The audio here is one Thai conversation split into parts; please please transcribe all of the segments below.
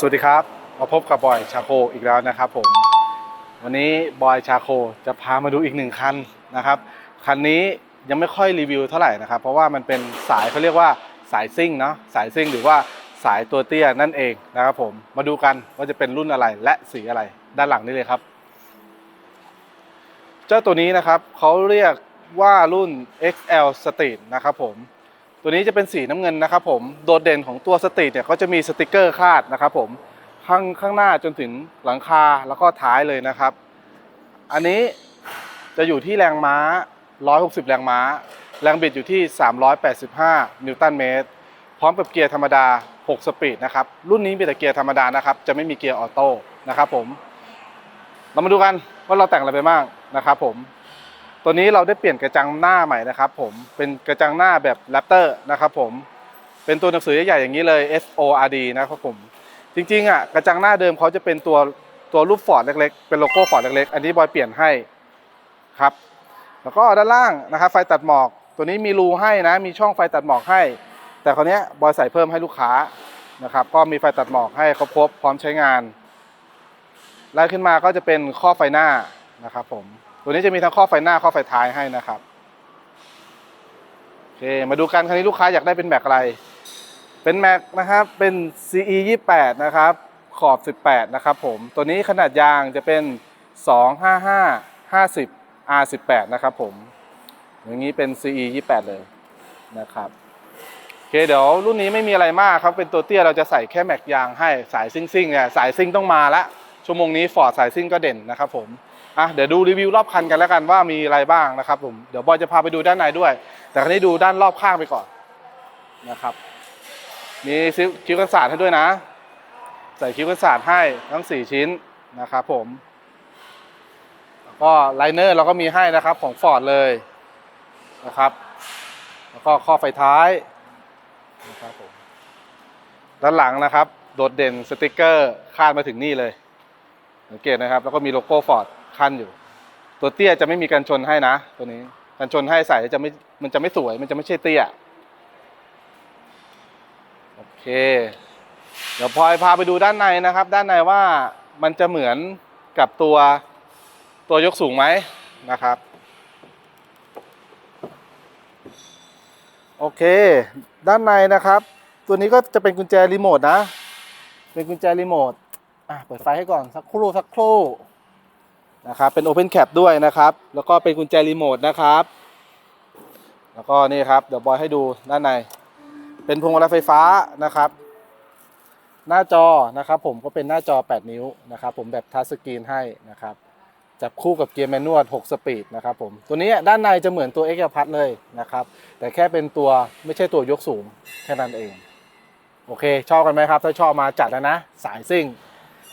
สวัสดีครับ มาพบกับบอยชาโคอีกแล้วนะครับผม วันนี้บอยชาโคจะพามาดูอีกหนึ่งคันนะครับ คันนี้ยังไม่ค่อยรีวิวเท่าไหร่นะครับ เพราะว่ามันเป็นสายเขาเรียกว่าสายซิ่งเนาะสายซิ่งหรือว่าสายตัวเตี้ยนั่นเองนะครับผมมาดูกันว่าจะเป็นรุ่นอะไรและสีอะไรด้านหลังนี้เลยครับ เจ้าตัวนี้นะครับเขาเรียกว่ารุ่น XL Street นะครับผม ตัวนี้จะเป็นสีน้ำเงินนะครับผมโดดเด่นของตัวสตรีทเนี่ยเขาจะมีสติกเกอร์คาดนะครับผมข้างข้างหน้าจนถึงหลังคาแล้วก็ท้ายเลยนะครับ อันนี้จะอยู่ที่แรงม้า 160 แรงม้า แรงบิดอยู่ที่ 385 นิวตันเมตร พร้อมกับเกียร์ธรรมดา 6 สปีดนะครับ รุ่นนี้มีแต่เกียร์ธรรมดานะครับ จะไม่มีเกียร์ออโต้นะครับผม เรามาดูกันว่าเราแต่งอะไรไปบ้างนะครับผม ตัวนี้เราได้เปลี่ยนกระจังหน้าใหม่นะครับผมเป็นกระจังหน้าแบบแรปเตอร์นะครับผมเป็นตัวหนังสือใหญ่ๆอย่างนี้เลย S O R D นะครับผมจริงๆอะกระจังหน้าเดิมเขาจะเป็นตัวตัวรูปฟอร์ดเล็กๆเป็นโลโก้ฟอร์ดเล็กๆอันนี้บอยเปลี่ยนให้ครับแล้วก็ด้านล่างนะครับไฟตัดหมอก ตัวนี้มีรูให้นะมีช่องไฟตัดหมอกให้ แต่คราวเนี้ยบอยใส่เพิ่มให้ลูกค้านะครับก็มีไฟตัดหมอกให้ครบๆพร้อมใช้งานไล่ขึ้นมาก็จะเป็นข้อไฟหน้านะครับผม ตัวนี้จะมีทั้งข้อไฟหน้าข้อไฟท้ายให้นะครับโอเคมาดูกันคันนี้ลูกค้าอยากได้เป็นแม็กอะไร เป็นแม็กนะครับเป็น CE 28นะครับขอบ 18 นะครับผม ตัวนี้ขนาดยางจะเป็น 255 50 R18 นะครับผม อย่างนี้เป็น CE 28 เลยนะครับโอเคเดี๋ยวรุ่นนี้ไม่มีอะไรมากครับ เป็นตัวเตี้ยเราจะใส่แค่แม็กยางให้สายซิ่งซิ่งเนี่ยสายซิ่งต้องมาละ ชั่วโมงนี้ฟอร์ดสายซิ่งก็เด่นนะครับผมอะเดี๋ยวดูรีวิวรอบคันกันแล้วกันว่ามีอะไรบ้างนะครับผมเดี๋ยวบอยจะพาไปดูด้านในด้วย แต่ครั้นี้ดูด้านรอบข้างไปก่อนนะครับมีคิ้วกันศาสตร์ให้ด้วยนะ ใส่คิ้วกันศาสตร์ให้ทั้ง 4 ชิ้นนะครับผมแล้วก็ไลเนอร์เราก็มีให้นะครับของฟอร์ดเลยนะครับ แล้วก็ข้อไฟท้ายนะครับผมด้านหลังนะครับ โดดเด่นสติกเกอร์คาดมาถึงนี่เลย สังเกตนะครับ แล้วก็มีโลโก้ฟอร์ดขั้นอยู่ ตัวเตี้ยจะไม่มีกันชนให้นะ ตัวนี้กันชนให้ใส่จะไม่มันจะไม่สวย มันจะไม่ใช่เตี้ยโอเค เดี๋ยวพลอยพาไปดูด้านในนะครับ ด้านในว่ามันจะเหมือนกับตัวตัวยกสูงไหมนะครับ โอเค ด้านในนะครับ ตัวนี้ก็จะเป็นกุญแจรีโมทนะ เป็นกุญแจรีโมท อะเปิดไฟให้ก่อนสักครู่สักครู่นะครับเป็น Open Cap ด้วยนะครับ แล้วก็เป็นกุญแจรีโมทนะครับ แล้วก็นี่ครับเดี๋ยวบอยให้ดูด้านใน เป็นพวงมาลัยไฟฟ้านะครับ หน้าจอนะครับ ผมก็เป็นหน้าจอ 8 นิ้วนะครับ ผมแบบทัชสกรีนให้นะครับ จับคู่กับเกียร์แมนนวล6สปีดนะครับผมตัวนี้ด้านในจะเหมือนตัว X พัดเลยนะครับ แต่แค่เป็นตัวไม่ใช่ตัวยกสูงแค่นั้นเอง โอเค ชอบกันไหมครับ ถ้าชอบมาจัดแล้วนะ สายซิ่ง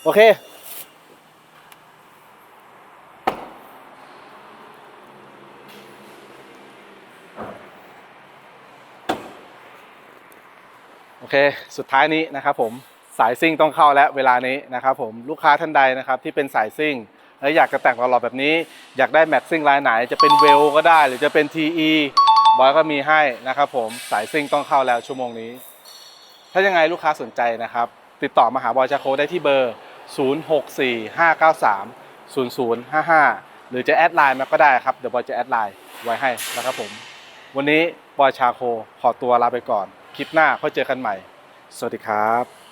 โอเค โอเค สุดท้ายนี้นะครับผมสายซิ่งต้องเข้าแล้วเวลานี้นะครับผมลูกค้าท่านใดนะครับที่เป็นสายซิ่งแล้วอยากจะแต่งหล่อๆแบบนี้ อยากได้แม็กซิ่งลายไหนจะเป็นเวลก็ได้ หรือจะเป็น TE บอยก็มีให้นะครับผมสายซิ่งต้องเข้าแล้วชั่วโมงนี้ ถ้ายังไงลูกค้าสนใจนะครับ ติดต่อมาหาบอยชาโคได้ที่เบอร์ 0645930055 หรือจะแอดไลน์มาก็ได้ครับ เดี๋ยวบอยจะแอดไลน์ไว้ให้นะครับผม วันนี้บอยชาโคขอตัวลาไปก่อน คลิปหน้าค่อยเจอกันใหม่ สวัสดีครับ